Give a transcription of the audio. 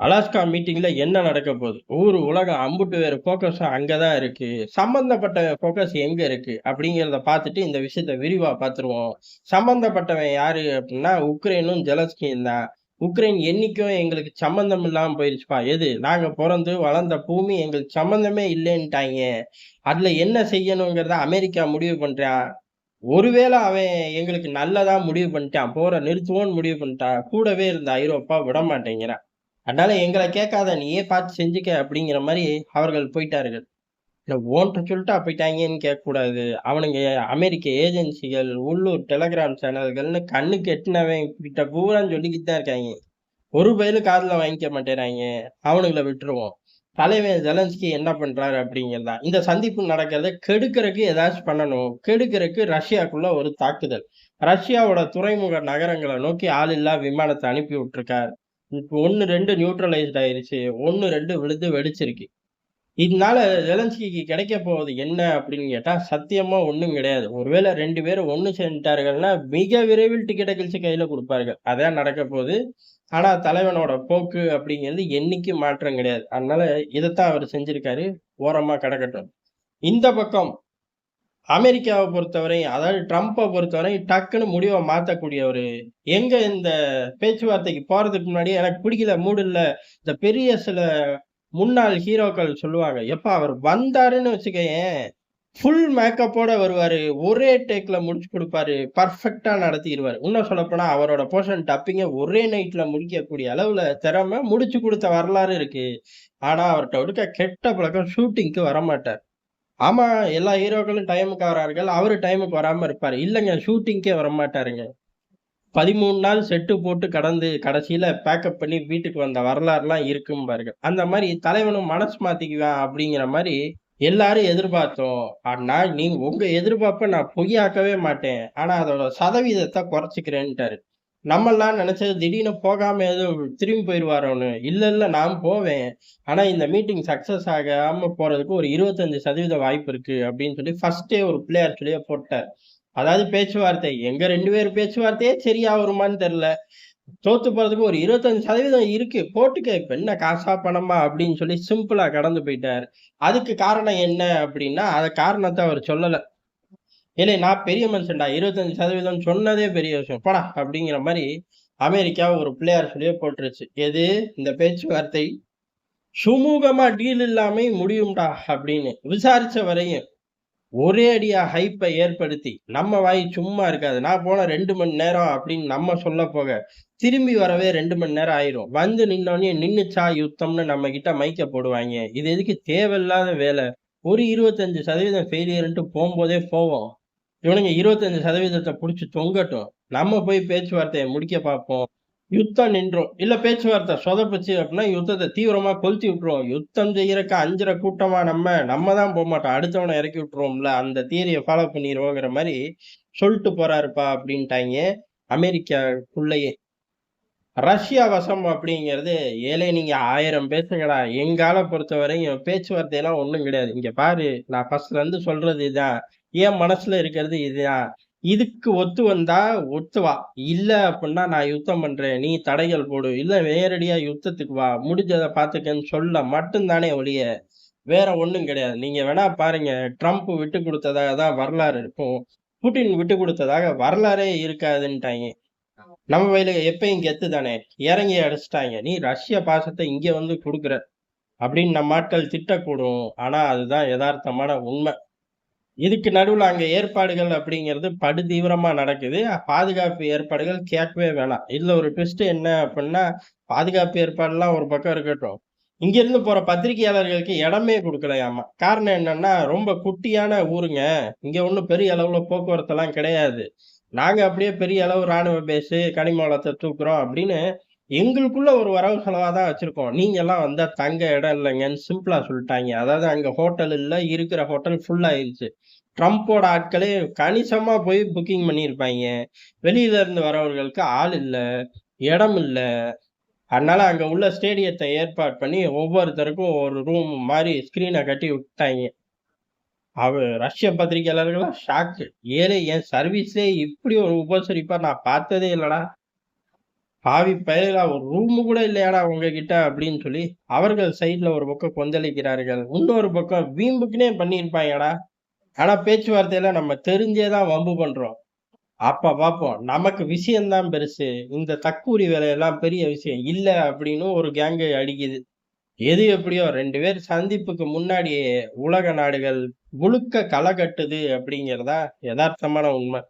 Alaska மீட்டிங்கில் என்ன நடக்க போகுது? ஊர் உலகம் அம்புட்டு வேறு ஃபோக்கஸும் அங்கதான் இருக்குது சம்மந்தப்பட்ட ஃபோக்கஸ் எங்கே இருக்குது அப்படிங்கிறத பார்த்துட்டு இந்த விஷயத்த விரிவாக பார்த்துருவோம். சம்மந்தப்பட்டவன் யார் அப்படின்னா உக்ரைனும் ஜெலஸ்கியும் தான். உக்ரைன் என்றைக்கும் எங்களுக்கு சம்மந்தம் இல்லாமல் போயிருச்சுப்பா. எது? நாங்கள் பிறந்து வளர்ந்த பூமி எங்களுக்கு சம்மந்தமே இல்லைன்ட்டாங்க. அதில் என்ன செய்யணுங்கிறத அமெரிக்கா முடிவு பண்ணுறான் ஒருவேளை அவன் எங்களுக்கு நல்லதாக முடிவு பண்ணிட்டான். போகிற நிறுத்துவோன்னு முடிவு பண்ணிட்டான் கூடவே இருந்த ஐரோப்பா விட மாட்டேங்கிறான் அதனால எங்களை கேட்காத நீயே பார்த்து செஞ்சுக்க அப்படிங்கிற மாதிரி அவர்கள் போயிட்டார்கள். இல்லை ஓன்ட்ட சொல்லிட்டா போயிட்டாங்கன்னு கேட்கக்கூடாது. அவனுங்க அமெரிக்க ஏஜென்சிகள் உள்ளூர் டெலகிராம் சேனல்கள்னு கண்ணுக்கு எட்டினவன் கிட்ட பூரான்னு சொல்லிக்கிட்டு தான் இருக்காங்க. ஒரு பயிலும் காதில் வாங்கிக்க மாட்டேறாங்க. அவனுங்களை விட்டுருவோம். தலைவன் ஜெலன்ஸ்கி என்ன பண்ணுறாரு அப்படிங்கிறதா. இந்த சந்திப்பு நடக்கிறத கெடுக்கிறதுக்கு ஏதாச்சும் பண்ணணும். கெடுக்கிறதுக்கு ரஷ்யாக்குள்ள ஒரு தாக்குதல். ரஷ்யாவோட துறைமுக நகரங்களை நோக்கி ஆளில்லா விமானத்தை அனுப்பி விட்டுருக்காரு. ஒன்று ரெண்டு நியூட்ரலைஸ்ட் ஆயிருச்சு ஒன்று ரெண்டு விழுந்து வெடிச்சிருக்கு. இதனால ஜெலன்ஸ்கிக்கு கிடைக்க போவது என்ன அப்படின்னு கேட்டால் சத்தியமா ஒன்றும் கிடையாது. ஒருவேளை ரெண்டு பேரும் ஒன்று சேர்ந்துட்டார்கள்னா மிக விரைவில் டிக்கெட்டை கழிச்சு கையில் கொடுப்பார்கள். அதான் நடக்க போகுது. ஆனால் தலைவனோட போக்கு அப்படிங்கிறது என்னைக்கு மாற்றம் கிடையாது. அதனால இதைத்தான் அவர் செஞ்சிருக்காரு. ஓரமாக கிடக்கட்டும். இந்த பக்கம் அமெரிக்காவை பொறுத்தவரை அதாவது ட்ரம்ப்பை பொறுத்தவரை டக்குன்னு முடிவை மாற்றக்கூடியவர் எங்க இந்த பேச்சுவார்த்தைக்கு போறதுக்கு முன்னாடி எனக்கு பிடிக்கல மூடு இந்த பெரிய சில முன்னாள் ஹீரோக்கள் சொல்லுவாங்க எப்ப அவர் வந்தாருன்னு வச்சுக்கேன் ஃபுல் மேக்கப்போட வருவாரு ஒரே டேக்ல முடிச்சு கொடுப்பாரு பர்ஃபெக்டா நடத்திடுவார். இன்னும் சொல்லப்போனா அவரோட போர்ஷன் டப்பிங்க ஒரே நைட்ல முடிக்கக்கூடிய அளவுல திறமை முடிச்சு கொடுத்த வரலாறு இருக்கு. ஆனா அவர்கிட்ட ஒடுக்க கெட்ட பழக்கம் ஷூட்டிங்க்கு வரமாட்டார். ஆமா எல்லா ஹீரோக்களும் டைமுக்கு வரார்கள். அவரு டைமுக்கு வராம இருப்பாரு. இல்லைங்க ஷூட்டிங்க்கே வரமாட்டாருங்க. பதிமூணு நாள் செட்டு போட்டு கடந்து கடைசியில பேக்கப் பண்ணி வீட்டுக்கு வந்த வரலாறுலாம் இருக்கும் பாருங்க. அந்த மாதிரி தலைவனும் மனசு மாத்திக்குவேன் அப்படிங்கிற மாதிரி எல்லாரும் எதிர்பார்த்தோம். ஆனா நீங்க உங்க எதிர்பார்ப்ப நான் பொய்யாக்கவே மாட்டேன். ஆனா அதோட சதவீதத்தை குறைச்சிக்கிறேன்ட்டாரு. நம்மெல்லாம் நினச்சது திடீர்னு போகாமல் எதுவும் திரும்பி போயிடுவாரோன்னு. இல்லை இல்லை நான் போவேன். ஆனால் இந்த மீட்டிங் சக்ஸஸ் ஆகாமல் போகிறதுக்கு ஒரு இருபத்தஞ்சு சதவீத வாய்ப்பு இருக்குது அப்படின்னு சொல்லி ஃபஸ்ட்டே ஒரு பிளேயர் சொல்லியே போட்டார். அதாவது பேச்சுவார்த்தை. எங்கள் ரெண்டு பேர் பேச்சுவார்த்தையே சரியா வருமான்னு தெரில தோத்து போகிறதுக்கு ஒரு இருபத்தஞ்சு சதவீதம் இருக்குது போட்டுக்க இப்போ என்ன காசா பணமா அப்படின்னு சொல்லி சிம்பிளாக கடந்து போயிட்டார். அதுக்கு காரணம் என்ன அப்படின்னா அதை காரணத்தை அவர் சொல்லலை. இல்லை நான் பெரிய மனுஷன்டா. இருபத்தஞ்சு சதவீதம் சொன்னதே பெரிய விஷயம். படா அப்படிங்கிற மாதிரி அமெரிக்கா ஒரு பிள்ளையார் சொல்லியே போட்டுருச்சு. எது? இந்த பேச்சுவார்த்தை. சுமூகமா டீல் இல்லாம முடியும்டா அப்படின்னு விசாரிச்ச வரையும் ஒரே அடியா ஹைப்பை ஏற்படுத்தி நம்ம வாய் சும்மா இருக்காது. நான் போன ரெண்டு மணி நேரம் அப்படின்னு நம்ம சொல்ல போக திரும்பி வரவே ரெண்டு மணி நேரம் ஆயிரும். வந்து நின்னோடனே நின்னுச்சா யுத்தம்னு நம்ம கிட்ட மைக்க போடுவாங்க. இது எதுக்கு? தேவையில்லாத வேலை. ஒரு இருபத்தஞ்சு சதவீதம் ஃபெயிலியர்ன்ட்டு போகும்போதே போவோம். இவனுங்க இருபத்தஞ்சு சதவீதத்தை பிடிச்சி தொங்கட்டும். நம்ம போய் பேச்சுவார்த்தையை முடிக்க பார்ப்போம். யுத்தம் நின்றோம். இல்ல பேச்சுவார்த்தை சொதப்பிச்சு அப்படின்னா யுத்தத்தை தீவிரமா கொளுத்தி விட்டுருவோம். யுத்தம் செய்கிறக்க அஞ்சுற கூட்டமா நம்ம நம்ம தான் போக மாட்டோம் அடுத்தவனை இறக்கி விட்டுருவோம்ல. அந்த தியரியை ஃபாலோ பண்ணிடுவோங்கிற மாதிரி சொல்லிட்டு போறாருப்பா அப்படின்ட்டாங்க அமெரிக்காக்குள்ளேயே ரஷ்யா வசம் அப்படிங்கிறது ஏழை நீங்க ஆயிரம் பேசுங்கடா. எங்கால பொறுத்த வரைக்கும் பேச்சுவார்த்தையெல்லாம் ஒண்ணும் கிடையாது. இங்க பாரு நான் ஃபர்ஸ்ட்ல இருந்து சொல்றது இதுதான் என் மனசுல இருக்கிறது இதுதான். இதுக்கு ஒத்து வந்தா ஒத்துவா. இல்ல அப்படின்னா நான் யுத்தம் பண்றேன். நீ தடைகள் போடு. இல்ல நேரடியா யுத்தத்துக்கு வா. முடிஞ்சதை பாத்துக்கன்னு சொல்ல மட்டும்தானே ஒழிய வேற ஒண்ணும் கிடையாது. நீங்க வேணா பாருங்க ட்ரம்ப் விட்டு கொடுத்ததாக தான் வரலாறு இருக்கும். புட்டின் விட்டு கொடுத்ததாக வரலாறே இருக்காதுன்ட்டாங்க நம்ம வயல எப்பயும் கெத்து தானே. இறங்கி அடிச்சிட்டாங்க நீ ரஷ்ய பாசத்தை இங்க வந்து கொடுக்குற. அப்படின்னு நம்ம ஆட்கள் திட்டக்கூடும். ஆனா அதுதான் யதார்த்தமான உண்மை. இதுக்கு நடுவில் அங்கே ஏற்பாடுகள் அப்படிங்கிறது படு தீவிரமாக நடக்குது. பாதுகாப்பு ஏற்பாடுகள் கேட்கவே வேணாம். இதில் ஒரு ட்விஸ்ட் என்ன அப்படின்னா பாதுகாப்பு ஏற்பாடுலாம் ஒரு பக்கம் இருக்கட்டும். இங்கேருந்து போகிற பத்திரிகையாளர்களுக்கு இடமே கொடுக்கலையாமா? காரணம் என்னன்னா ரொம்ப குட்டியான ஊருங்க. இங்கே ஒன்றும் பெரிய அளவில் போக்குவரத்தெல்லாம் கிடையாது. நாங்கள் அப்படியே பெரிய அளவு ராணுவ பேஸு கனிம வளத்தை தூக்குறோம் அப்படின்னு எங்களுக்குள்ள ஒரு வரவு செலவாக தான் வச்சுருக்கோம். நீங்கள்லாம் வந்தால் தங்க இடம் இல்லைங்கன்னு சிம்பிளாக சொல்லிட்டாங்க. அதாவது அங்கே ஹோட்டல் இல்லை இருக்கிற ஹோட்டல் ஃபுல் ட்ரம்ப்போட ஆட்களே கணிசமாக போய் புக்கிங் பண்ணியிருப்பாங்க. வெளியில இருந்து வரவர்களுக்கு ஆள் இல்லை இடம் இல்லை. அதனால அங்கே உள்ள ஸ்டேடியத்தை ஏற்பாடு பண்ணி ஒவ்வொருத்தருக்கும் ஒரு ரூம் மாதிரி ஸ்க்ரீனை கட்டி விட்டாங்க. அவ ரஷ்ய பத்திரிகையாளர்கள்லாம் ஷாக்கு ஏழை என் சர்வீஸ்லேயே இப்படி ஒரு உபசரிப்பாக நான் பார்த்ததே இல்லைடா. பாவி பயலுகளா ஒரு ரூமு கூட இல்லையாடா உங்ககிட்ட அப்படின்னு சொல்லி அவர்கள் சைடுல ஒரு பக்கம் கொந்தளிக்கிறார்கள். இன்னொரு பக்கம் வீம்புக்குனே பண்ணியிருப்பாங்கடா. ஆனா பேச்சுவார்த்தையில நம்ம தெரிஞ்சே தான் வம்பு பண்றோம். அப்ப பார்ப்போம் நமக்கு விஷயம்தான் பெருசு. இந்த தக்கூரி வேலையெல்லாம் பெரிய விஷயம். இல்லை அப்படின்னு ஒரு கேங்கு அடிக்குது. எது எப்படியோ ரெண்டு பேர் சந்திப்புக்கு முன்னாடியே உலக நாடுகள் முழுக்க களை கட்டுது அப்படிங்கிறதா யதார்த்தமான உண்மை.